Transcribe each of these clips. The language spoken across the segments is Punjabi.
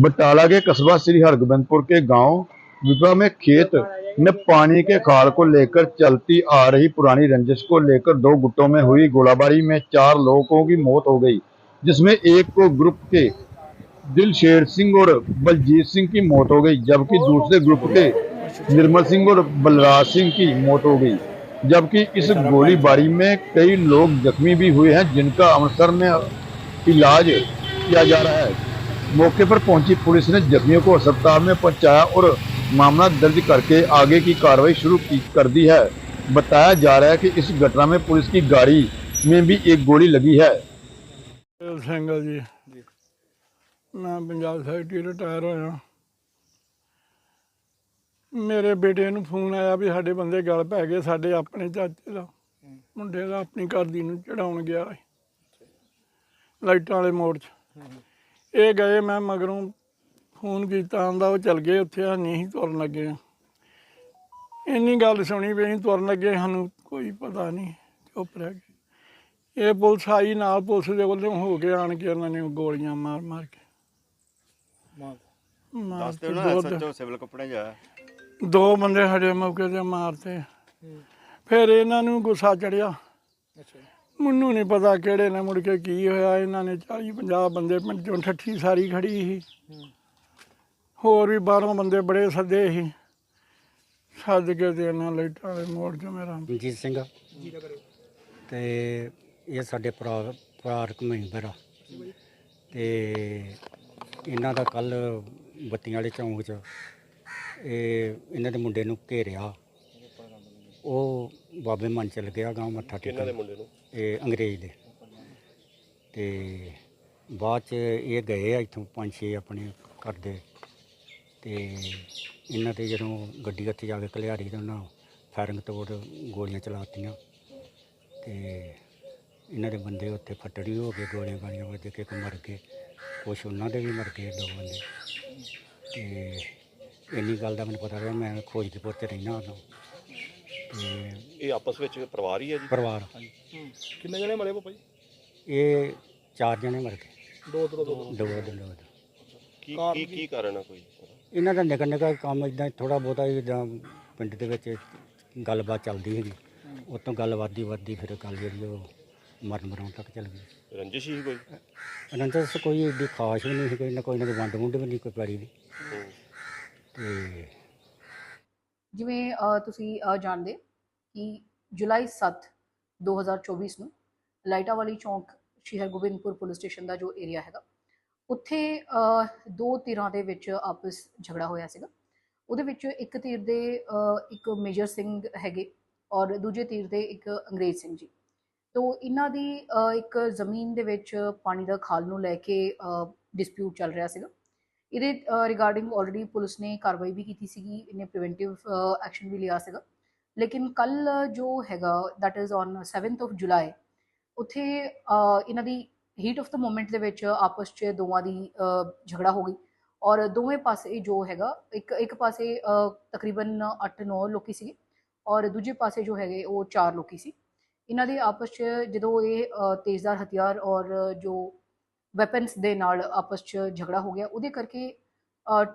बटाला के कस्बा श्री हरगोबिंदपुर के गाँव विपा में खेत में पानी के खाल को लेकर चलती आ रही पुरानी रंजिश को लेकर दो गुटों में हुई गोलाबारी में चार लोगों की मौत हो गई, जिसमें एक को ग्रुप के दिलशेर सिंह और बलजीत सिंह की मौत हो गई, जबकि दूसरे ग्रुप के निर्मल सिंह और बलराज सिंह की मौत हो गई, जबकि इस गोलीबारी में कई लोग जख्मी भी हुए हैं, जिनका अमृतसर में इलाज किया जा रहा है। मौके पर पहुंची पुलिस ने जख्मियों को अस्पताल में पहुंचाया और मामला दर्ज करके आगे की कार्रवाई शुरू की कर दी है बताया जा रहा है कि इस घटना में पुलिस की गाड़ी में भी एक गोली लगी है ਦਿਲ ਸਿੰਘ ਆ ਜੀ ਮੈਂ ਪੰਜਾਬ ਸੈਕਟਰੀ ਰਿਟਾਇਰ ਹੋਇਆ ਮੇਰੇ ਬੇਟੇ ਨੂੰ ਫੋਨ ਆਇਆ ਵੀ ਸਾਡੇ ਬੰਦੇ ਗਲ ਪੈ ਗਏ ਸਾਡੇ ਆਪਣੇ ਚਾਚੇ ਦਾ ਮੁੰਡੇ ਦਾ ਆਪਣੀ ਘਰ ਦੀ ਨੂੰ ਚੜਾਉਣ ਗਿਆ ਸੀ ਲਾਈਟਾਂ ਵਾਲੇ ਮੋੜ 'ਚ ਇਹ ਗਏ ਮੈਂ ਮਗਰੋਂ ਫੋਨ ਕੀਤਾ ਆਂਦਾ ਉਹ ਚਲ ਗਏ ਉੱਥੇ ਆ ਨਹੀਂ ਤੁਰਨ ਲੱਗੇ ਆ। ਇੰਨੀ ਗੱਲ ਸੁਣੀ ਵੀ ਅਸੀਂ ਤੁਰਨ ਲੱਗੇ ਸਾਨੂੰ ਕੋਈ ਪਤਾ ਨਹੀਂ ਚੁੱਪ ਰਹਿ ਗਏ। ਇਹ ਪੁਲਿਸ ਆਈ ਨਾਲ ਪੁਲਿਸ ਦੇ ਵੱਲੋਂ ਹੋ ਕੇ ਆਣ ਕੇ ਉਹਨਾਂ ਨੇ ਗੋਲੀਆਂ ਮਾਰ ਮਾਰ ਕੇ। ਮਾਰ। ਦੱਸ ਕੇ ਦਿਓ ਨਾ ਦੋ- ਸੱਚੋ ਸਿਵਲ ਕੱਪੜੇ ਜਾ। ਦੋ ਬੰਦੇ ਸਾਡੇ ਮੌਕੇ ਤੇ ਮਾਰਤੇ। ਫਿਰ ਇਹਨਾਂ ਨੂੰ ਗੁੱਸਾ ਚੜਿਆ। ਮੈਨੂੰ ਨਹੀਂ ਪਤਾ ਕਿਹੜੇ ਨੇ ਮੁੜ ਕੇ ਕੀ ਹੋਇਆ ਇਹਨਾਂ ਨੇ 40 50 ਬੰਦੇ ਪਿੰਡ ਚੋਂ ਠੱਠੀ ਸਾਰੀ ਖੜੀ ਸੀ। ਹੋਰ ਵੀ ਬਾਹਰੋਂ ਬੰਦੇ ਬੜੇ ਸੱਦੇ ਸੀ। ਸੱਦ ਕੇ ਤੇ ਇਹਨਾਂ ਲਾਈਟਾਂ ਵਾਲੇ ਮੋੜ 'ਚ ਮੇਰਾ ਮਨਜੀਤ ਸਿੰਘ ਤੇ ਇਹ ਸਾਡੇ ਭਰਾ ਭਰਾਰਕ ਮੈਂਬਰ ਆ। ਤੇ ਇਹਨਾਂ ਦਾ ਕੱਲ ਬੱਤੀਆਂ ਵਾਲੇ ਚੌਂਕ 'ਚ ਇਹ ਇਹਨਾਂ ਦੇ ਮੁੰਡੇ ਨੂੰ ਘੇਰਿਆ। ਉਹ ਬਾਬੇ ਮਨ ਚਲ ਗਿਆ ਗਾਂ ਮੱਥਾ ਟੇਕਣ। ਦੇ ਮੁੰਡੇ ਨੂੰ? ਇਹ ਅੰਗਰੇਜ਼ ਦੇ। ਤੇ ਬਾਅਦ ਚ ਇਹ ਗਏ ਆ ਇੱਥੋਂ ਪੰਜ ਛੇ ਆਪਣੇ ਕਰਦੇ ਤੇ ਇਹਨਾਂ ਤੇ ਜਦੋਂ ਗੱਡੀ ਉੱਤੇ ਜਾ ਕੇ ਕਲਿਆਰੀ ਤੇ ਉਹਨਾਂ ਫਾਇਰਿੰਗ ਤੋੜ ਗੋਲੀਆਂ ਚਲਾਤੀਆਂ। ਤੇ ਇਹਨਾਂ ਦੇ ਬੰਦੇ ਉੱਥੇ ਫੱਟੜੀ ਹੋ ਗਏ ਗੋਲੀਆਂ ਗਾਲੀਆਂ ਵੱਜ ਕੇ ਇੱਕ ਮਰ ਗਏ। ਕੁਛ ਉਹਨਾਂ ਦੇ ਵੀ ਮਰ ਗਏ ਦੋ ਬੰਦੇ। ਤੇ ਇੰਨੀ ਗੱਲ ਦਾ ਮੈਨੂੰ ਪਤਾ ਰਿਹਾ ਮੈਂ ਖੋਜਦੀਪੁਰ ਤੇ ਰਹਿਣਾ ਉਦੋਂ ਤੇ ਇਹ ਆਪਸ ਵਿੱਚ ਪਰਿਵਾਰ ਹੀ ਹੈ ਜੀ? ਪਰਿਵਾਰ। ਕਿੰਨੇ ਜਣੇ ਮਰੇ ਪਾਪਾ ਜੀ? ਇਹ ਚਾਰ ਜਣੇ ਮਰ ਗਏ। ਦੋ ਦੋ ਦੋ ਦੋ। ਦੋ ਦਿਨ ਕੀ ਕੀ ਕੀ? ਕਾਰਨ ਆ ਕੋਈ? ਇਹਨਾਂ ਦਾ ਨਿੱਕਾ ਨਿੱਕਾ ਕੰਮ ਇਦਾਂ ਥੋੜਾ ਬਹੁਤਾ ਜਿੱਦਾਂ ਪਿੰਡ ਦੇ ਵਿੱਚ ਗੱਲਬਾਤ ਚੱਲਦੀ ਹੈਗੀ। ਉਹ ਤੋਂ ਗੱਲ ਵੱਧਦੀ ਵੱਧਦੀ ਫਿਰ ਗੱਲ ਜਿਹੜੀ ਉਹ ਮਰਨ ਮਰਾਉਣ ਤੱਕ ਚੱਲ ਗਈ। ਰੰਜਿਸ਼ ਹੀ ਕੋਈ? ਅਨੰਦਰ ਸ ਕੋਈ ਏਡੀ ਖਾਸ ਵੀ ਨਹੀਂ ਸੀ ਕੋਈ ਨਾ ਕੋਈ ਨਾ ਕੋਈ ਵੰਡ ਵੁੰਡ ਵੀ ਨਹੀਂ ਕੋਈ ਪੈੜੀ ਦੀ। ਹੂੰ। ਤੇ ਜਿਵੇਂ ਤੁਸੀਂ ਜਾਣਦੇ ਕਿ ਜੁਲਾਈ 7 2024 ਨੂੰ ਲਾਈਟਾ ਵਾਲੀ ਚੌਂਕ ਸ਼੍ਰੀ ਹਰਗੋਬਿੰਦਪੁਰ ਪੁਲਿਸ ਸਟੇਸ਼ਨ ਦਾ ਜੋ ਏਰੀਆ ਹੈਗਾ, ਉੱਥੇ ਦੋ ਧਿਰਾਂ ਦੇ ਵਿੱਚ ਆਪਸ ਝਗੜਾ ਹੋਇਆ ਸੀਗਾ। ਉਹਦੇ ਵਿੱਚ ਇੱਕ ਧਿਰ ਦੇ ਇੱਕ ਮੇਜਰ ਸਿੰਘ ਹੈਗੇ ਔਰ ਦੂਜੇ ਧਿਰ ਦੇ ਇੱਕ ਅੰਗਰੇਜ਼ ਸਿੰਘ ਜੀ। ਤੋ ਇਹਨਾਂ ਦੀ ਇੱਕ ਜ਼ਮੀਨ ਦੇ ਵਿੱਚ ਪਾਣੀ ਦਾ ਖਾਲ ਨੂੰ ਲੈ ਕੇ ਡਿਸਪਿਊਟ ਚੱਲ ਰਿਹਾ ਸੀਗਾ। ਇਹਦੇ ਰਿਗਾਰਡਿੰਗ ਆਲਰੇਡੀ ਪੁਲਿਸ ਨੇ ਕਾਰਵਾਈ ਵੀ ਕੀਤੀ ਸੀਗੀ, ਇਹਨੇ ਪ੍ਰੀਵੈਂਟਿਵ ਐਕਸ਼ਨ ਵੀ ਲਿਆ ਸੀਗਾ। ਲੇਕਿਨ ਕੱਲ ਜੋ ਹੈਗਾ that is on 7th of July ਉੱਥੇ ਇਹਨਾਂ ਦੀ ਹੀਟ ਆਫ ਦ ਮੂਮੈਂਟ ਦੇ ਵਿੱਚ ਆਪਸ 'ਚ ਦੋਵਾਂ ਦੀ ਝਗੜਾ ਹੋ ਗਈ। ਔਰ ਦੋਵੇਂ ਪਾਸੇ ਜੋ ਹੈਗਾ, ਇੱਕ ਇੱਕ ਪਾਸੇ ਤਕਰੀਬਨ 8-9 ਲੋਕੀ ਸੀਗੇ, ਔਰ ਦੂਜੇ ਪਾਸੇ ਜੋ ਹੈਗੇ, ਉਹ 4 ਲੋਕੀ ਸੀ। ਇਹਨਾਂ ਦੇ ਆਪਸ 'ਚ ਜਦੋਂ ਇਹ ਤੇਜ਼ਦਾਰ ਹਥਿਆਰ ਔਰ ਜੋ ਵੈਪਨਸ ਦੇ ਨਾਲ ਆਪਸ 'ਚ ਝਗੜਾ ਹੋ ਗਿਆ। ਉਹਦੇ ਕਰਕੇ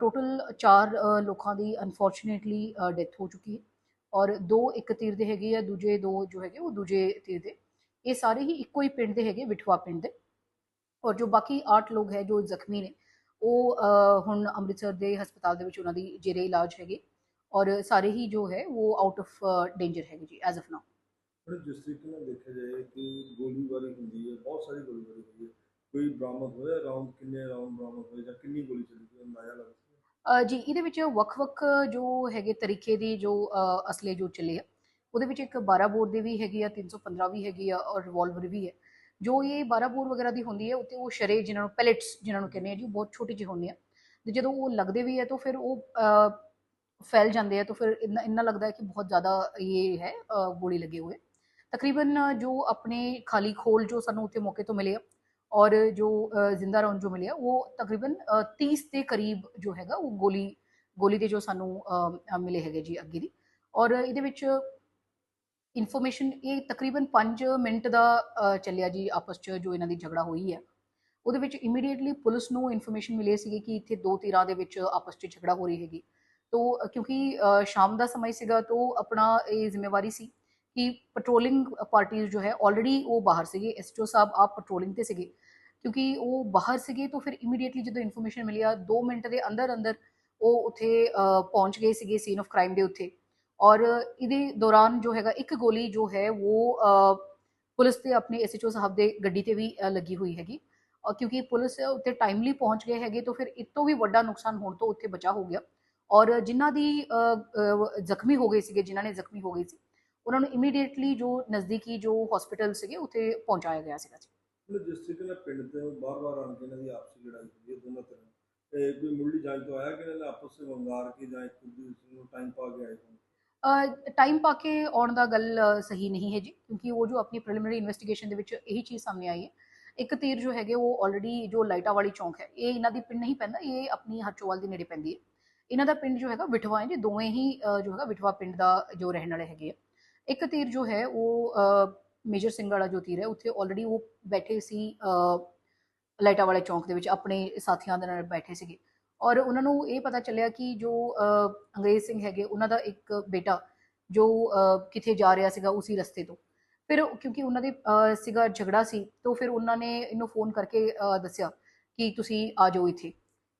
ਟੋਟਲ 4 ਲੋਕਾਂ ਦੀ ਅਨਫੋਰਚੂਨੇਟਲੀ ਡੈਥ ਹੋ ਚੁੱਕੀ ਹੈ। ਔਰ ਦੋ ਇੱਕ ਤੀਰ ਦੇ ਹੈਗੇ ਆ, ਦੂਜੇ ਦੋ ਜੋ ਹੈਗੇ ਉਹ ਦੂਜੇ ਤੀਰ ਦੇ। ਇਹ ਸਾਰੇ ਹੀ ਇੱਕੋ ਹੀ ਪਿੰਡ ਦੇ ਹੈਗੇ, ਵਿਠਵਾ ਪਿੰਡ ਦੇ। ਔਰ ਜੋ ਬਾਕੀ 8 ਲੋਕ ਹੈ, ਜੋ ਜ਼ਖਮੀ ਨੇ, ਉਹ ਹੁਣ ਅੰਮ੍ਰਿਤਸਰ ਦੇ ਹਸਪਤਾਲ ਦੇ ਵਿੱਚ ਉਹਨਾਂ ਦੀ ਜੇਰੇ ਇਲਾਜ ਹੈਗੇ। ਔਰ ਸਾਰੇ ਹੀ ਜੋ ਹੈ, ਉਹ ਆਊਟ ਆਫ ਡੇਂਜਰ ਹੈਗੇ ਜੀ ਐਜ਼ ਆਫ ਨਾਓ ਜਿਸ ਤਰੀਕੇ ਨਾਲ ਦੇਖਿਆ ਜਾਏ ਕਿ ਗੋਲੀਬਾਰੀ ਹੁੰਦੀ ਹੈ, ਬਹੁਤ ਸਾਰੀ ਗੋਲੀਬਾਰੀ ਹੁੰਦੀ ਹੈ ਕੋਈ ਬਰਾਮਦ ਹੋਇਆ? ਰਾਉਂਡ ਕਿੰਨੇ ਰਾਉਂਡ ਬਰਾਮਦ ਹੋਏ ਜਾਂ ਕਿੰਨੀ ਗੋਲੀ ਚੱਲੀ ਕੋਈ ਅੰਦਾਜ਼ਾ ਲੱਗ ਸਕਦਾ? ਜੀ ਇਹਦੇ ਵਿੱਚ ਵੱਖ-ਵੱਖ ਜੋ ਹੈਗੇ ਤਰੀਕੇ ਦੀ ਜੋ ਅ, ਅਸਲੇ ਜੋ ਚੱਲੇ ਆ ਉਹਦੇ ਵਿੱਚ ਇੱਕ 12 ਬੋਰ ਦੀ ਵੀ ਹੈਗੀ ਆ 315 ਵੀ ਹੈਗੀ ਆ ਔਰ ਰਿਵਾਲਵਰ ਵੀ ਹੈ। ਜੋ ਇਹ 12 ਬੋਰ ਵਗੈਰਾ ਦੀ ਹੁੰਦੀ ਹੈ ਉੱਤੇ ਉਹ ਸ਼ਰੇ ਜਿਨ੍ਹਾਂ ਨੂੰ ਪੈਲੇਟਸ ਜਿਨ੍ਹਾਂ ਨੂੰ ਕਹਿੰਦੇ ਆ ਜੀ ਉਹ ਬਹੁਤ ਛੋਟੀ ਜਿਹੀ ਹੁੰਦੀ ਆ। ਤੇ ਜਦੋਂ ਉਹ ਲੱਗਦੇ ਵੀ ਹੈ ਤਾਂ ਫਿਰ ਉਹ ਅ, ਫੈਲ ਜਾਂਦੇ ਆ ਤਾਂ ਫਿਰ ਇੰਨਾ ਇੰਨਾ ਲੱਗਦਾ ਹੈ ਕਿ ਬਹੁਤ ਜ਼ਿਆਦਾ ਇਹ ਹੈ ਅ, ਗੋਲੀ ਲੱਗੇ ਹੋਏ। ਤਕਰੀਬਨ ਜੋ ਆਪਣੇ ਖਾਲੀ ਖੋਲ ਜੋ ਸਾਨੂੰ ਉੱਥੇ ਮੌਕੇ ਤੋਂ ਮਿਲੇ ਆ ਔਰ ਜੋ ਜ਼ਿੰਦਾ ਰੌਂਦ ਜੋ ਮਿਲਿਆ ਉਹ ਤਕਰੀਬਨ ਅ, 30 ਦੇ ਕਰੀਬ ਜੋ ਹੈਗਾ ਉਹ ਗੋਲੀ ਗੋਲੀ ਦੇ ਜੋ ਸਾਨੂੰ ਮਿਲੇ ਹੈਗੇ ਜੀ ਅੱਗੇ ਦੀ ਔਰ ਇਹਦੇ ਵਿੱਚ ਇਨਫੋਰਮੇਸ਼ਨ ਇਹ ਤਕਰੀਬਨ 5 ਮਿੰਟ ਦਾ ਚੱਲਿਆ ਜੀ ਆਪਸ ਚ ਜੋ ਇਹਨਾਂ ਦੀ ਝਗੜਾ ਹੋਈ ਹੈ ਉਹਦੇ ਵਿੱਚ ਇਮੀਡੀਏਟਲੀ ਪੁਲਿਸ ਨੂੰ ਇਨਫੋਰਮੇਸ਼ਨ ਮਿਲੀ ਸੀਗੀ ਕਿ ਇੱਥੇ ਦੋ ਧਿਰਾਂ ਦੇ ਵਿੱਚ ਆਪਸ 'ਚ ਝਗੜਾ ਹੋ ਰਹੀ ਹੈਗੀ ਤੋ ਕਿਉਂਕਿ ਸ਼ਾਮ ਦਾ ਸਮਾਂ ਸੀਗਾ ਤੋ ਆਪਣਾ ਇਹ ਜ਼ਿੰਮੇਵਾਰੀ ਸੀ ਕਿ ਪੈਟਰੋਲਿੰਗ ਪਾਰਟੀਆਂ ਜੋ ਹੈ ਆਲਰੇਡੀ ਉਹ ਬਾਹਰ ਸੀਗੇ ਐਸਟੋ ਸਾਹਿਬ ਆਪ ਪੈਟਰੋਲਿੰਗ ਤੇ ਸੀਗੇ ਕਿਉਂਕਿ ਉਹ ਬਾਹਰ ਸੀਗੇ ਤਾਂ ਫਿਰ ਇਮੀਡੀਏਟਲੀ ਜਦੋਂ ਇਨਫੋਰਮੇਸ਼ਨ ਮਿਲੀ ਆ 2 ਮਿੰਟ ਦੇ ਅੰਦਰ ਅੰਦਰ ਉਹ ਉੱਥੇ ਅ, ਪਹੁੰਚ ਗਏ ਸੀਗੇ ਸੀਨ ਆਫ ਕ੍ਰਾਈਮ ਦੇ ਉੱਤੇ ਔਰ ਇਹਦੇ ਦੌਰਾਨ ਜੋ ਹੈਗਾ ਇੱਕ ਗੋਲੀ ਜੋ ਹੈ ਉਹ ਅ, ਪੁਲਿਸ ਤੇ ਆਪਣੇ ਐਸਐਚਓ ਸਾਹਿਬ ਦੇ ਗੱਡੀ ਤੇ ਵੀ ਅ, ਲੱਗੀ ਹੋਈ ਹੈਗੀ ਔਰ ਕਿਉਂਕਿ ਪੁਲਿਸ ਉੱਤੇ ਟਾਈਮਲੀ ਪਹੁੰਚ ਗਏ ਹੈਗੇ ਤਾਂ ਫਿਰ ਇਸ ਤੋਂ ਵੀ ਵੱਡਾ ਨੁਕਸਾਨ ਹੋਣ ਤੋਂ ਉੱਥੇ ਬਚਾ ਹੋ ਗਿਆ ਔਰ ਜਿਨ੍ਹਾਂ ਦੀ ਅ, ਅ, ਜ਼ਖਮੀ ਹੋ ਗਏ ਸੀਗੇ ਜਿਨ੍ਹਾਂ ਨੇ ਜ਼ਖਮੀ ਹੋ ਗਏ ਸੀ ਉਹਨਾਂ ਨੂੰ ਇਮੀਡੀਏਟਲੀ ਜੋ ਨਜ਼ਦੀਕੀ ਜੋ ਹਸਪੀਟਲ ਸੀਗੇ ਉੱਥੇ ਪਹੁੰਚਾਇਆ ਗਿਆ ਸੀਗਾ ਜੀ। ਮਤਲਬ ਜਿਸ ਤਰੀਕੇ ਨਾਲ ਪਿੰਡ ਤੇ ਬਾਰ-ਬਾਰ ਆਣ ਕੇ ਇਹਨਾਂ ਦੀ ਆਪਸੀ ਲੜਾਈ ਹੁੰਦੀ ਹੈ ਦੋਨਾਂ ਤਰ੍ਹਾਂ ਤੇ ਕੋਈ ਮੁੱਢਲੀ ਜਾਂਚ ਤੋਂ ਆਇਆ ਕਿ ਇਹਨਾਂ ਨੇ ਆਪਸ ਵਿੱਚ ਵੰਗਾਰ ਕੇ ਜਾਂ ਇੱਕ ਦੂਸਰੇ ਨੂੰ ਟਾਈਮ ਪਾ ਕੇ ਆਏ ਹੋਣ? ਟਾਈਮ ਪਾ ਕੇ ਆਉਣ ਦਾ ਗੱਲ ਸਹੀ ਨਹੀਂ ਹੈ ਜੀ ਕਿਉਂਕਿ ਉਹ ਜੋ ਆਪਣੀ ਪ੍ਰੀਲਿਮਿਨਰੀ ਇਨਵੈਸਟੀਗੇਸ਼ਨ ਦੇ ਵਿੱਚ ਇਹੀ ਚੀਜ਼ ਸਾਹਮਣੇ ਆਈ ਹੈ। ਇੱਕ ਤੀਰ ਜੋ ਹੈਗੇ ਉਹ ਆਲਰੇਡੀ ਜੋ ਲਾਈਟਾ ਵਾਲੀ ਚੌਂਕ ਹੈ ਇਹ ਇਹਨਾਂ ਦੀ ਪਿੰਡ ਨਹੀਂ ਪੈਂਦਾ ਇਹ ਆਪਣੀ ਹਰਚੋਵਾਲ ਦੇ ਨੇੜੇ ਪੈਂਦੀ ਹੈ। ਇਹਨਾਂ ਦਾ ਪਿੰਡ ਜੋ ਹੈਗਾ ਵਿਠਵਾ ਹੈ ਜੀ ਦੋਵੇਂ ਹੀ ਜੋ ਹੈਗਾ ਵਿਠਵਾ ਪਿੰਡ ਦਾ ਜੋ ਰਹਿਣ ਵਾਲੇ ਹੈਗੇ ਆ। ਇੱਕ ਤੀਰ ਜੋ ਹੈ ਉਹ ਮੇਜਰ ਸਿੰਘ ਵਾਲਾ ਜੋ ਤੀਰ ਹੈ ਉੱਥੇ ਆਲਰੇਡੀ ਉਹ ਬੈਠੇ ਸੀ ਅ, ਲਾਈਟਾ ਵਾਲੇ ਚੌਂਕ ਦੇ ਵਿੱਚ ਆਪਣੇ ਸਾਥੀਆਂ ਦੇ ਨਾਲ ਬੈਠੇ ਸੀਗੇ। ਔਰ ਉਹਨਾਂ ਨੂੰ ਇਹ ਪਤਾ ਚੱਲਿਆ ਕਿ ਜੋ ਅੰਗਰੇਜ਼ ਸਿੰਘ ਹੈਗੇ ਉਹਨਾਂ ਦਾ ਇੱਕ ਬੇਟਾ ਜੋ ਅ, ਕਿਥੇ ਜਾ ਰਿਹਾ ਸੀਗਾ ਉਸੇ ਰਸਤੇ ਤੋਂ। ਫਿਰ ਕਿਉਂਕਿ ਉਹਨਾਂ ਦੇ ਸੀਗਾ ਝਗੜਾ ਸੀ ਤਾਂ ਫਿਰ ਉਹਨਾਂ ਨੇ ਇਹਨੂੰ ਫੋਨ ਕਰਕੇ ਦੱਸਿਆ ਕਿ ਤੁਸੀਂ ਆ ਜਾਓ ਇੱਥੇ।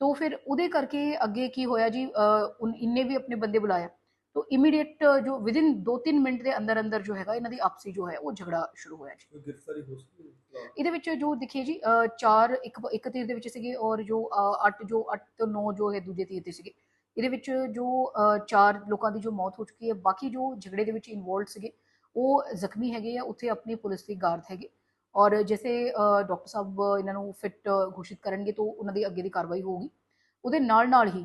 ਤਾਂ ਫਿਰ ਉਹਦੇ ਕਰਕੇ ਅੱਗੇ ਕੀ ਹੋਇਆ ਜੀ ਅ, ਇਹਨੇ ਵੀ ਆਪਣੇ ਬੰਦੇ ਬੁਲਾਇਆ। ਤਾਂ ਇਮੀਡੀਏਟ ਜੋ ਵਿਦਿਨ 2-3 ਮਿੰਟ ਦੇ ਅੰਦਰ ਅੰਦਰ ਜੋ ਹੈਗਾ ਇਹਨਾਂ ਦੀ ਆਪਸੀ ਜੋ ਹੈ ਉਹ ਝਗੜਾ ਸ਼ੁਰੂ ਹੋਇਆ ਜੀ ਕੋਈ ਗ੍ਰਿਫਤਾਰੀ ਹੋ ਸਕਦੀ ਹੈ ਇਹਦੇ ਵਿੱਚ ਜੋ ਦੇਖੀਏ ਜੀ ਚਾਰ ਇੱਕ ਇੱਕ ਤੀਰ ਦੇ ਵਿੱਚ ਸੀਗੇ ਔਰ ਜੋ ਅ, ਅੱਠ ਜੋ 8 ਤੋਂ 9 ਜੋ ਹੈ ਦੂਜੇ ਤੀਰ ਤੇ ਸੀਗੇ ਇਹਦੇ ਵਿੱਚ ਜੋ ਚਾਰ ਲੋਕਾਂ ਦੀ ਜੋ ਮੌਤ ਹੋ ਚੁੱਕੀ ਹੈ ਬਾਕੀ ਜੋ ਝਗੜੇ ਦੇ ਵਿੱਚ ਇਨਵੋਲਡ ਸੀਗੇ ਉਹ ਜ਼ਖਮੀ ਹੈਗੇ ਆ ਉੱਥੇ ਆਪਣੀ ਪੁਲਿਸ ਦੀ ਗਾਰਡ ਹੈਗੇ ਔਰ ਜੈਸੇ ਡਾਕਟਰ ਸਾਹਿਬ ਇਹਨਾਂ ਨੂੰ ਫਿੱਟ ਘੋਸ਼ਿਤ ਕਰਨਗੇ ਤਾਂ ਉਹਨਾਂ ਦੀ ਅੱਗੇ ਦੀ ਕਾਰਵਾਈ ਹੋਊਗੀ ਉਹਦੇ ਨਾਲ ਨਾਲ ਹੀ